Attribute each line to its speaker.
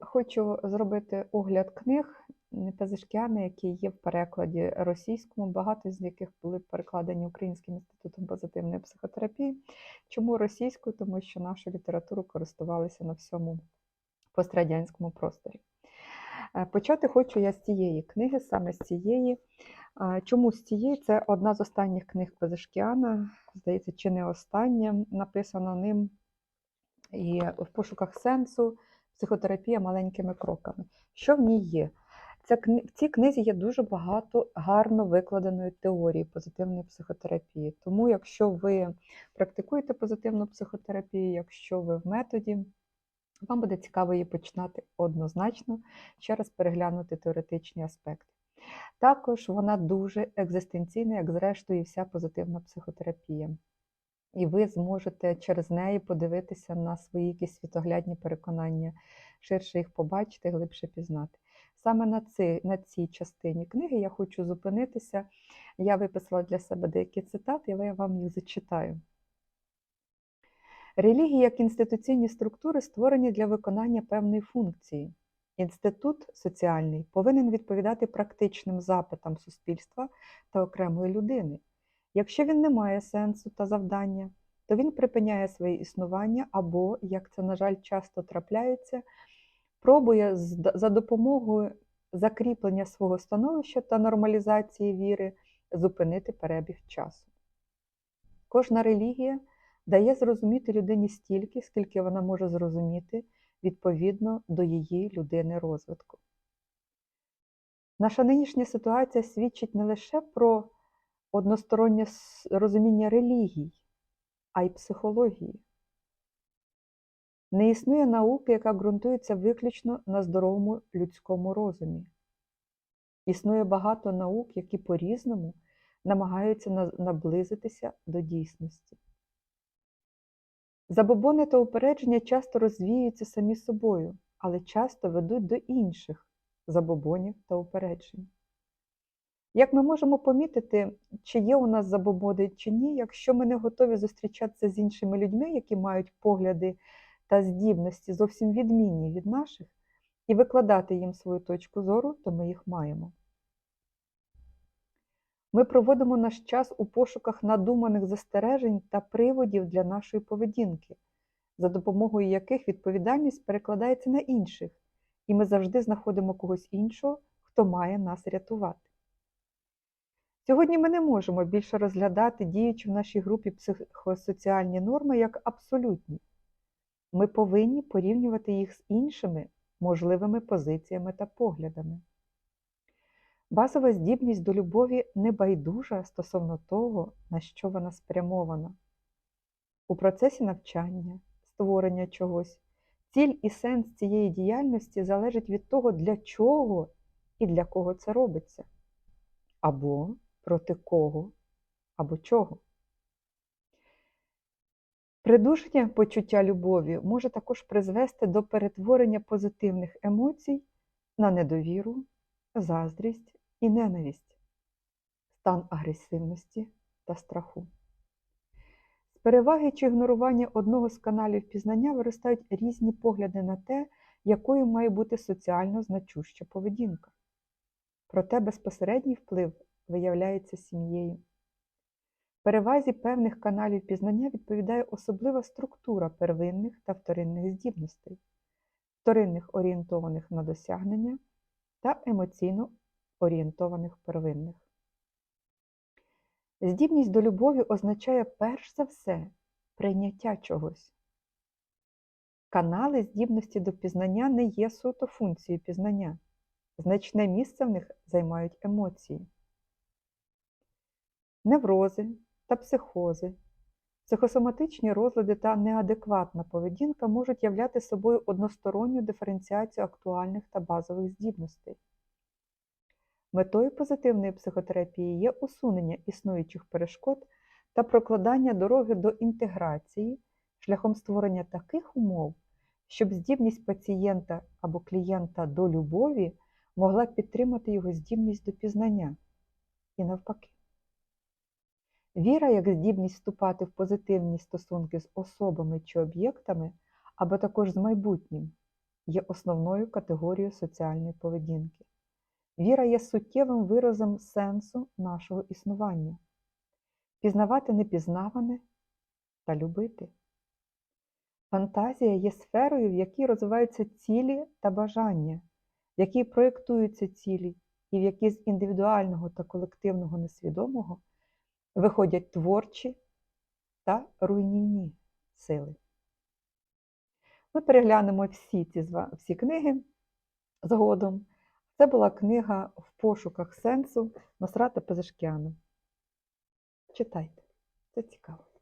Speaker 1: Хочу зробити огляд книг м, Пезешкіана, які є в перекладі російському, багато з яких були перекладені Українським інститутом позитивної психотерапії. Чому російською? Тому що нашу літературу користувалися на всьому пострадянському просторі. Е, Почати хочу я з цієї книги, саме з цієї. Чому з цієї? Це одна з останніх книг Пезешкіана, здається, чи не остання, написана ним і в пошуках сенсу, психотерапія маленькими кроками. Що в ній є? Ця В цій книзі є дуже багато гарно викладеної теорії позитивної психотерапії. Тому, якщо ви практикуєте позитивну психотерапію, якщо ви в методі, вам буде цікаво її починати однозначно, ще раз переглянути теоретичні аспекти. Також вона дуже екзистенційна, як зрештою і вся позитивна психотерапія. І ви зможете через неї подивитися на свої якісь світоглядні переконання, ширше їх побачити, глибше пізнати. Саме на, ци, на цій частині книги я хочу зупинитися. Я виписала для себе деякі цитати, і я вам їх зачитаю. Релігії як інституційні структури створені для виконання певної функції. Інститут соціальний повинен відповідати практичним запитам суспільства та окремої людини. Якщо він не має сенсу та завдання, то він припиняє своє існування або, як це, на жаль, часто трапляється, пробує за допомогою закріплення свого становища та нормалізації віри зупинити перебіг часу. Кожна релігія дає зрозуміти людині стільки, скільки вона може зрозуміти відповідно до її людини розвитку. Наша нинішня ситуація свідчить не лише про одностороннє розуміння релігій, а й психології. Не існує науки, яка ґрунтується виключно на здоровому людському розумі. Існує багато наук, які по-різному намагаються наблизитися до дійсності. Забобони та упередження часто розвіюються самі собою, але часто ведуть до інших забобонів та упереджень. Як ми можемо помітити, чи є у нас забобони чи ні, якщо ми не готові зустрічатися з іншими людьми, які мають погляди та здібності зовсім відмінні від наших, і викладати їм свою точку зору, то ми їх маємо. Ми проводимо наш час у пошуках надуманих застережень та приводів для нашої поведінки, за допомогою яких відповідальність перекладається на інших, і ми завжди знаходимо когось іншого, хто має нас рятувати. Сьогодні ми не можемо більше розглядати діючі в нашій групі психосоціальні норми як абсолютні. Ми повинні порівнювати їх з іншими можливими позиціями та поглядами. Базова здібність до любові не байдужа стосовно того, на що вона спрямована. У процесі навчання, створення чогось, ціль і сенс цієї діяльності залежить від того, для чого і для кого це робиться, або проти кого, або чого. Придушення почуття любові може також призвести до перетворення позитивних емоцій на недовіру, заздрість і ненависть, стан агресивності та страху. З переваги чи ігнорування одного з каналів пізнання виростають різні погляди на те, якою має бути соціально значуща поведінка. Проте безпосередній вплив виявляється сім'єю. Перевазі певних каналів пізнання відповідає особлива структура первинних та вторинних здібностей, вторинних орієнтованих на досягнення та емоційно орієнтованих первинних. Здібність до любові означає перш за все прийняття чогось. Канали здібності до пізнання не є суто функцією пізнання. Значне місце в них займають емоції. Неврози та психози, психосоматичні розлади та неадекватна поведінка можуть являти собою односторонню диференціацію актуальних та базових здібностей. Метою позитивної психотерапії є усунення існуючих перешкод та прокладання дороги до інтеграції шляхом створення таких умов, щоб здібність пацієнта або клієнта до любові могла підтримати його здібність до пізнання і навпаки. Віра як здібність вступати в позитивні стосунки з особами чи об'єктами, або також з майбутнім, є основною категорією соціальної поведінки. Віра є суттєвим виразом сенсу нашого існування, пізнавати непізнаване та любити. Фантазія є сферою, в якій розвиваються цілі та бажання, в якій проєктуються цілі, і в якій з індивідуального та колективного несвідомого виходять творчі та руйнівні сили. Ми переглянемо всі ці всі книги згодом. Це була книга В пошуках сенсу Насрата Пезешкіана. Читайте, це цікаво.